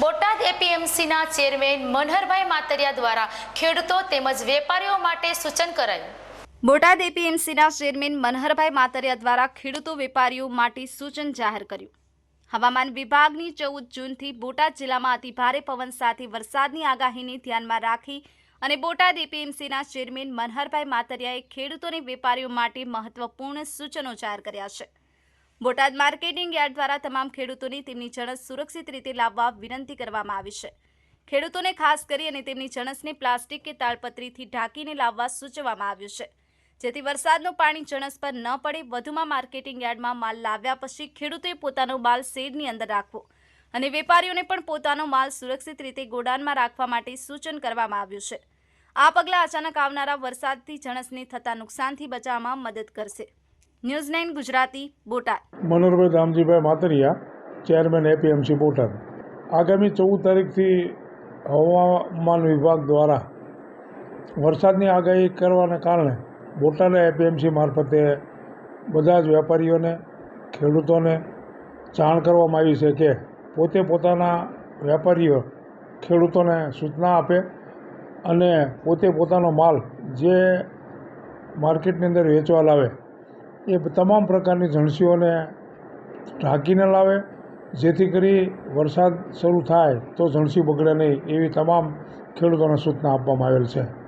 Botad એપીએમસીના chairman મનહરભાઈ માતરિયા દ્વારા ખેડૂતો તેમજ વેપારીઓ માટે સૂચન કરાયું. બોટાદ એપીએમસીના ચેરમેન મનહરભાઈ માતરિયા દ્વારા ખેડૂતો વેપારીઓ માટે સૂચન જાહેર કર્યું. હવામાન વિભાગની ચૌદ જૂનથી બોટાદ જિલ્લામાં અતિભારે પવન સાથે વરસાદની આગાહીને ધ્યાનમાં રાખી અને બોટાદ એપીએમસીના ચેરમેન મનહરભાઈ માતરિયાએ ખેડૂતોને વેપારીઓ માટે મહત્વપૂર્ણ સૂચનો જાહેર કર્યા છે. બોટાદ માર્કેટિંગ યાર્ડ દ્વારા તમામ ખેડૂતોને તેમની જણસ સુરક્ષિત રીતે લાવવા વિનંતી કરવામાં આવી છે. ખેડૂતોને ખાસ કરી અને તેમની જણસને પ્લાસ્ટિક કે તાળપત્રીથી ઢાંકીને લાવવા સૂચવવામાં આવ્યું છે. જેથી વરસાદનું પાણી જણસ પર ન પડે, વધુમાં માર્કેટિંગ યાર્ડમાં માલ લાવ્યા પછી ખેડૂતોએ પોતાનો માલ શેડની અંદર રાખવો અને વેપારીઓને પણ પોતાનો માલ સુરક્ષિત રીતે ગોડાઉનમાં રાખવા માટે સૂચન કરવામાં આવ્યું છે. આ પગલાં અચાનક આવનારા વરસાદથી જણસને થતા નુકસાનથી બચાવવામાં મદદ કરશે. News nine Gujarati, Botad. Manoharbhai Ramjibhai Matariya, chairman APMC Botad. આગામી ચૌદ તારીખથી હવામાન વિભાગ દ્વારા વરસાદની આગાહી કરવાના કારણે બોટાદ એપીએમસી મારફતે બધા જ વેપારીઓને, ખેડૂતોને જાણ કરવામાં આવી છે કે પોતે પોતાના વેપારીઓ ખેડૂતોને સૂચના આપે અને પોતે પોતાનો માલ જે માર્કેટની અંદર વેચવા લાવે એ તમામ પ્રકારની જણસીઓને ઢાંકીને લાવે. જેથી કરી વરસાદ શરૂ થાય તો જણસી બગડે નહીં, એવી તમામ ખેડૂતોને સૂચના આપવામાં આવેલ છે.